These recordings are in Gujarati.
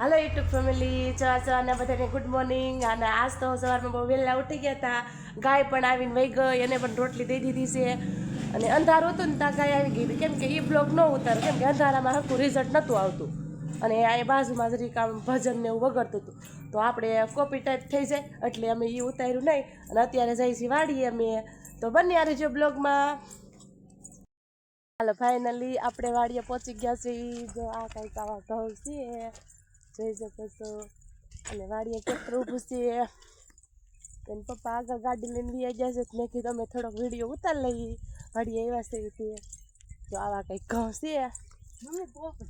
હાલો યુટ્યુબ ફેમિલી ચા ચા અને બધાને ગુડ મોર્નિંગ અને આજ તો સવારમાં બહુ વહેલા ઉઠી ગયા હતા. ગાય પણ આવીને વહી ગઈ, એને પણ રોટલી દઈ દીધી છે. અને અંધારું હતું ને ત્યાં ગાય આવી ગઈ. કેમ કે એ બ્લોગ ન ઉતાર, કેમ કે અંધારામાં હકું રિઝલ્ટ નહોતું આવતું. અને આ બાજુમાં જરી કામ ભજન ને એવું વગરતું હતું. તો આપણે કોપી ટાઈપ થઈ જાય, એટલે અમે એ ઉતાર્યું નહીં. અને અત્યારે જઈએ છીએ વાડીએ અમે. તો બંને આ જો બ્લોગમાં હાલો ફાઇનલી આપણે વાડીએ પહોંચી ગયા છીએ. જો આ કંઈક આવા ઘઉં છે. જોઈ શકો છો અને વાડીએ ટ્રેક્ટર ઊભું છે એને પપ્પા આગળ ગાડી લઈને લઈ ગયા છે તો મેં કીધું અમે થોડોક વીડિયો ઉતાર લઈએ વાડીએ આવ્યા છે તો આવા કંઈક ઘઉં છે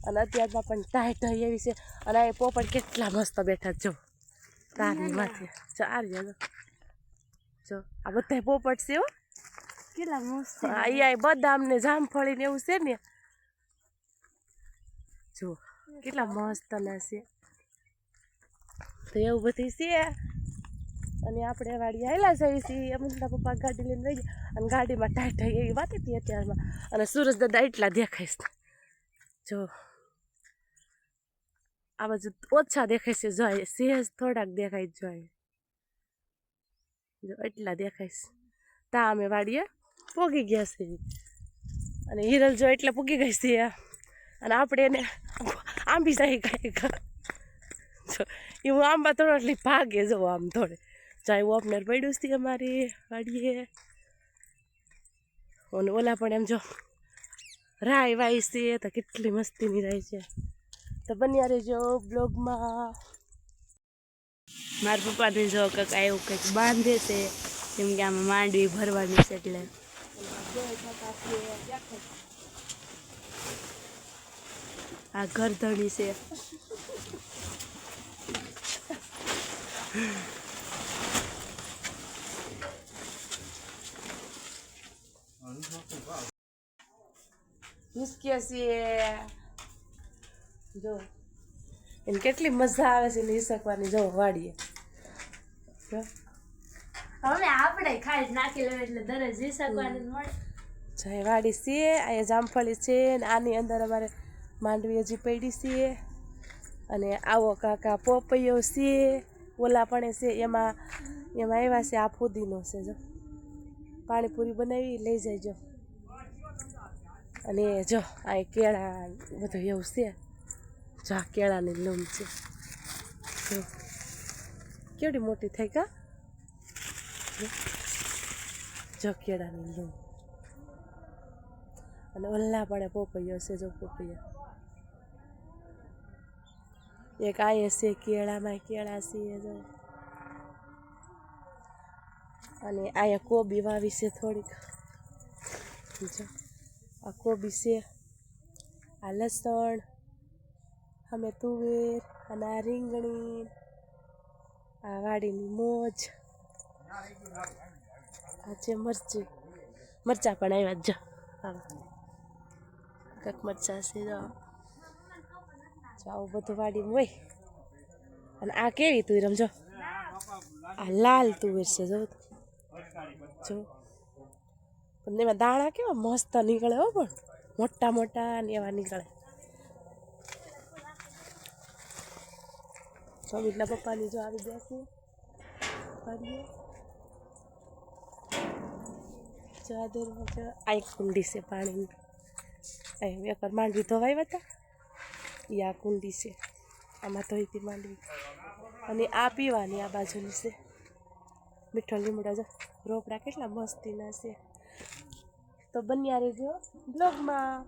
અને અત્યારમાં પણ ટાઈટ એવી છે અને એ પોપટ કેટલા મસ્ત બેઠા જો તારની માથે ચાર આ રહ્યા જો જો આ બધા પોપટ છે હો કેટલા મસ્ત અહીંયા બદામ ને જામફળી ને એવું છે ને જો કેટલા મસ્ત ના છે તો એવું બધું છે. અને આપણે વાડી આવેલા જઈએ છીએ. અમિતના પપ્પા ગાડી લઈને વહી ગયા. અને ગાડીમાં ટાઈટ થઈ એવી વાત હતી અત્યારમાં. અને સુરજ દાદા એટલા દેખાય છે. જો, આ બાજુ ઓછા દેખાય છે. જોઈએ સહેજ થોડાક દેખાય જોઈએ જો એટલા દેખાય છે. તા અમે વાડીએ પોગી ગયા છે. અને હિરલ જો એટલે પૂગી ગઈ છે. અને આપણે એને આંબી જાય ગાય. એવું આંબા થોડો એટલે ભાગે જો આમ થોડે. એવું આપને પડ્યું છે અમારી વાડીએ. અને ઓલા પણ એમ જો રાય વાય છે તો કેટલી મસ્તીની રાય છે. તો બન્યા રહેજો બ્લોગમાં. મારા પપ્પાને જો કંઈક એવું કંઈક બાંધે છે, કેમ કે આમાં માંડવી ભરવાની છે એટલે. આ ઘરધણી છે. હિસકે છે જો એને કેટલી મજા આવે છે ને હિસકવાની જો વાડીએ. હવે આપણે ખાઈ નાખી લેવું એટલે દરજ જઈ મળે. જય વાડી છે અહીંયા જામફળી છે ને આની અંદર અમારે માંડવી હજી પડી છે અને આવો કાકા પોપૈયો છે ઓલા પણ છે એમાં એમાં એવા છે, આ ફુદીનો છે, જો. પાણીપુરી બનાવી, લઈ જાય અને જો, આ કેળા, બધું એવું છે. જો, આ કેળાની લૂમ છે. જો. કેવડી મોટી થઈ કા જો. કેળાની લૂમ. અને ઓલા પણ પોપૈયો છે, જો, પોપૈયા. એક આયે છે કેળામાં કેળા છે જો. અને આ કોબી વાવી છે થોડીક. જો, આ કોબી છે, આ લસણ, અમે તુવેર, અને આ રીંગણી, આ વાડીની મોજ. આ છે મરચી. મરચા પણ આવ્યા જ જો. મરચાં મરચા છે જો. જો આવું બધું વાડીમાં હોય. અને આ કેવી તુવેર સમજો આ લાલ તુવેર છે જો. જો. પણ એમાં દાણા કેવા મસ્ત નીકળે હો પણ. મોટા મોટા ને એવા નીકળે. સમીરના પપ્પાની જો આવી વાડીએ. ચાદરમાં જો આ એક કુંડી છે પાણીની. એકવાર માંડવી ધોવાઈ હતા આ કુંડી છે. આમાં ધોઈતી માંડવી. અને આ પીવાની આ બાજુની છે. મીઠો લીમડો જો. રોપડા કેટલા મસ્તીના છે. તો બન્યા રહેજો બ્લોગમાં.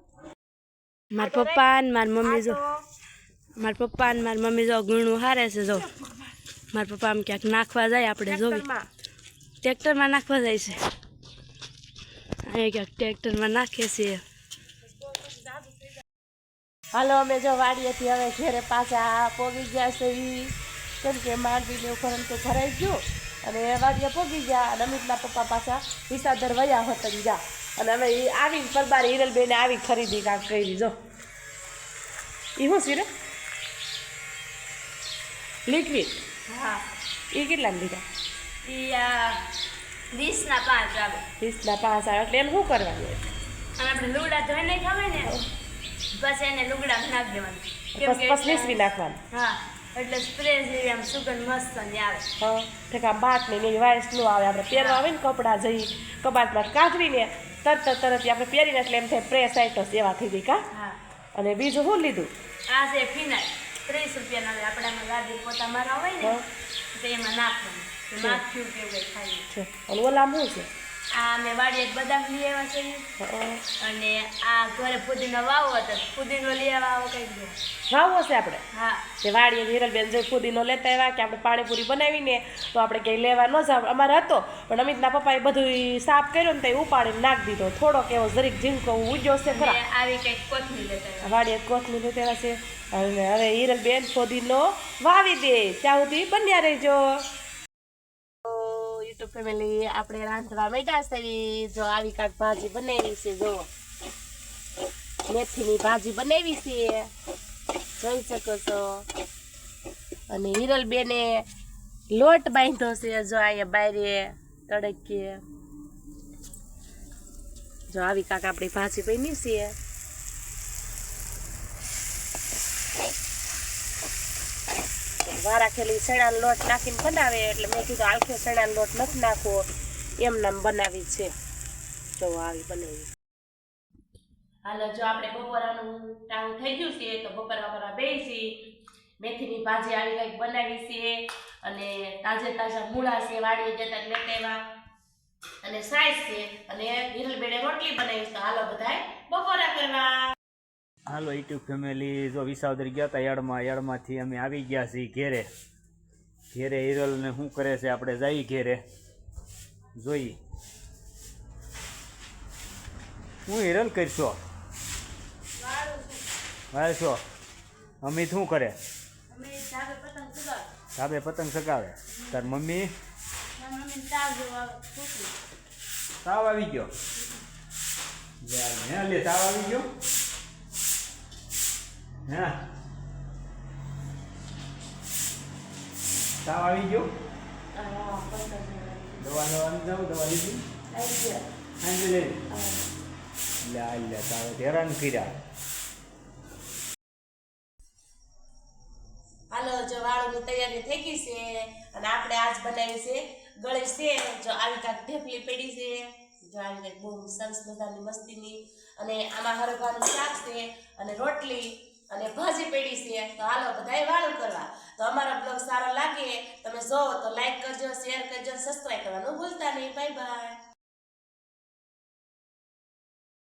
મારા પપ્પા ને મારા મમ્મી જો. મારા પપ્પા ને મારા મમ્મી જો ગુણું હારે છે જો. મારા પપ્પા આમ ક્યાંક નાખવા જાય આપણે જોવી. ટ્રેક્ટરમાં. ટ્રેક્ટરમાં નાખવા જાય છે. અહીંયા ક્યાંક ટ્રેક્ટરમાં નાખે છે. હાલો અમે જો વાડીએથી હવે ઘેરે પાછા પોગી ગયા છે એ કેમ કે માંડવી ને એવું તો ભરાઈ ગયું. અને વાડીએ પોગી ગયા અને અમિતના પપ્પા પાછા વિસાદર વયા હતા ગયા અને અમે એ આવી પરબાર હિરલબેને આવી ખરીદી કાંક કરી જો. એ શું છે રે લિક્વિડ? હા. એ કેટલા લીધા? વીસના પાંચ આવે. વીસના પાંચ આવે. એટલે એમ શું કરવાનું? અને આપણે લુગડા ધોઈને ખાવાય ને. બસ એને લુગડા નાખી દેવાનું. કેમ પછી કે પછી નાખવાનું? હા એટલે સ્પ્રે જેવી આમ સુગંધ મસ્ત ને આવે. હા ઠેકા બાટ ને એની વાયસનું આવે. આપણે પહેરવા આવે ને કપડાં જઈ કબાટમાં કાઢવીને તરત તરત આપણે પહેરીને એટલે એમ થાય પ્રેસ આઈટસ એવા થઈ ગઈ કા? હા. અને બીજું શું લીધું? આ છે ફિનાઇલ. ત્રીસ રૂપિયાના આવે આપણામાં ગાડી પોતા મારા હોય ને. તો એમાં નાખવાનું. નાખ્યું કેવું કંઈ ખાઈએ છે ઓલામાં શું છે? આ મેં વાડીએ બદામ લઈ આવ્યા છે. અને આ ઘરે પુદીનો વાવો હતો. પુદીનો લઈ આવ્યા આવો કંઈક દો. વાવવો છે આપણે? હા. તે વાડીએ હિરલબેન જો ફુદીનો લેતા આવ્યા કે આપણે પાણીપુરી બનાવીને તો આપણે કંઈ લેવા ન જાવ. અમારે હતો પણ અમિતના પપ્પાએ બધું સાફ કર્યો ને તો ઉપાડીને નાખી દીધો. થોડોક એવો જરીક ઝીંકો ઉજ્યો છે ખરા. આવી કંઈક કોથમી લેતા આવ્યા. વાડીએ કોથમીર લીધેલા છે. અને હવે હિરલબેન ફુદીનો વાવી દે. ત્યાં સુધી બન્યા રહેજો. યુટ્યુબ ફેમિલી આપણે રાંધવા માંડ્યા છે જો આવી કાંક ભાજી બનાવી છે, જો. મેથીની ભાજી બનાવી છે. જોઈ શકો છો. અને હિરલબેને લોટ બાંધ્યો છે, જો અહીંયા બારે તડકીએ. જો આવી કાંક આપણી ભાજી બની છે. વારા ખેલી ચણાનો લોટ નાખીને બનાવે, એટલે મેં કીધું આલખે ચણાનો લોટ નથી નાખવો. એમ નામ બનાવી છે. જો આવી બનાવી. હાલો, જો આપણે બપોરાનું ટાણું થઈ ગયું છે, તો બપોરા બપોરા બેસી મેથીની ભાજી આવી કંઈક બનાવી છે અને તાજે તાજા મૂળા છે, વાડીએ જતા લેતા અને સાઈઝ છે અને હિરલબેને રોટલી બનાવી તો હાલો બધાય બપોરા હાલો યુટ્યુબ ફેમિલી જો વિસાવદર ગયા હતા યાર્ડમાં યાર્ડમાંથી અમે આવી ગયા છીએ ઘેરે. ઘેરે હિરલને શું કરે છે આપણે જઈ ઘેરે. જોઈ હું હિરલ કરશો? વાળશો અમિત શું કરે? સાબે પતંગ સગાવે તાર મમ્મી? તાવ આવે ગયો? તાવ આવી ગયો? હા. તાવ આવી ગયો? દવા લેવાની જાઉં દવા લીધી? સાંજે લઈ લે. લે તારે હેરાન કર્યા. હાલો, જો વાળુની તૈયારી થઈ ગઈ છે અને આપણે આજ બનાવી છે ગળે છે, જો આવી કાંક ઢેફલી પડી છે. જો આવી કંઈક બહુ સરસ મજાની મસ્તીની અને આમાં હરભાનું શાક છે અને રોટલી અને ભાજી પડી છે. તો હાલો, બધાય વાળું કરવા. તો અમારો બ્લોગ સારો લાગે, તમે જોવો તો લાઈક કરજો શેર કરજો સબસ્ક્રાઈબ કરવાનું ભૂલતા નહીં. Bye bye